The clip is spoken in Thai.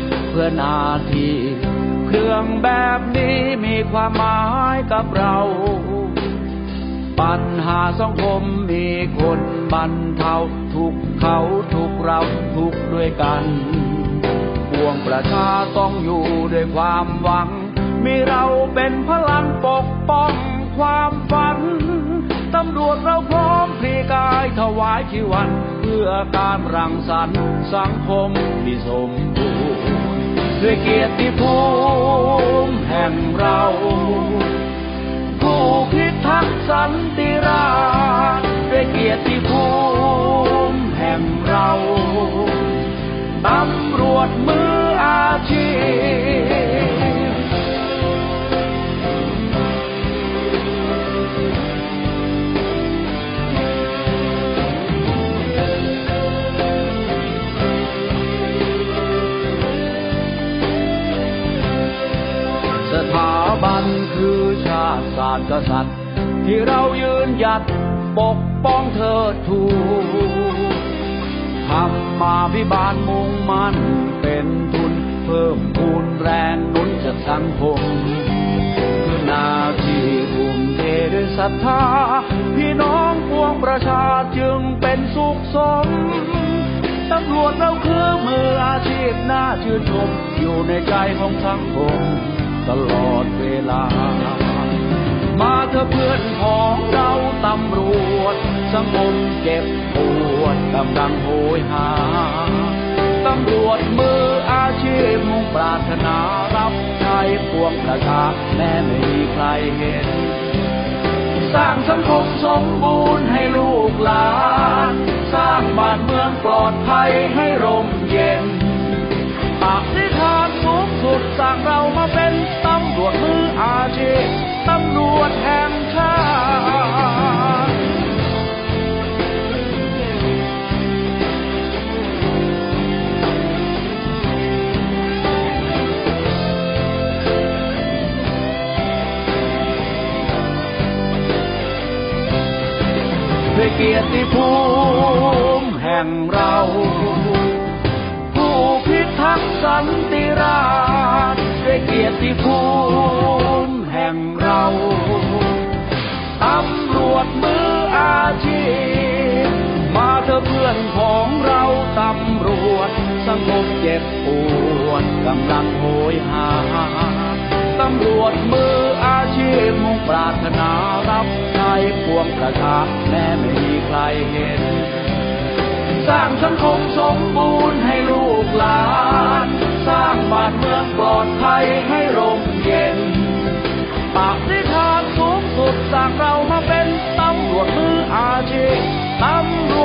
ตเพื่อนาทีเครื่องแบบนี้มีความหมายกับเรา ปัญหาสังคมมีคนบรรเทาทุกเขาทุกเราทุกด้วยกันปวงประชาต้องอยู่ด้วยความหวัง มีเราเป็นพลังปกป้องความฝัน ตำรวจเราพร้อมพลีกายถวายชีวัน เพื่อการรังสรรค์สังคมที่สมบูรณ์ ด้วย ถาบันคือชาติศาสตร์กษัตริย์ ที่เรายืนหยัดปกป้องเธอทูทำมาพิบาลมุ่งมันเป็นทุน เพิ่มพูนแรงหนุนจากสังคมคือนาที่ทุ่มเทด้วยศรัทธา พี่น้องปวงประชาจึงเป็นสุขสมตำรวจเราคือมืออาชีพน่าชื่นชมอยู่ในใจของสังคม ตลอดเวลา มาเถอะเพื่อนของเราตำรวจสังคมเจ็บปวดกำลังโหยหาตำรวจมืออาชีพมุ่งปรารถนารับใช้ปวงประชาแม้ไม่มีใครเห็น สร้างสังคมสมบูรณ์ให้ลูกหลาน สร้างบ้านเมืองปลอดภัยให้ร่มเย็น ด้วยเกียรติภูมิแห่งเรา ผู้พิทักษ์สันติราษฎร์ด้วยเกียรติภูมิแห่งเราตำรวจมืออาชีพ มาเถอะเพื่อนของเราตำรวจสงบเจ็บปวดกำลังโหยหา ตำรวจมืออาชีพมุ่งปรารถนารับใช้ปวงประชาแม้ไม่มีใครเห็น สร้างสังคมสมบูรณ์ให้ลูกหลาน สร้างบ้านเมืองปลอดภัยให้ร่มเย็นปากนิทานสูงสุดสร้างเรามาเป็นตำรวจมืออาชีพตำรวจ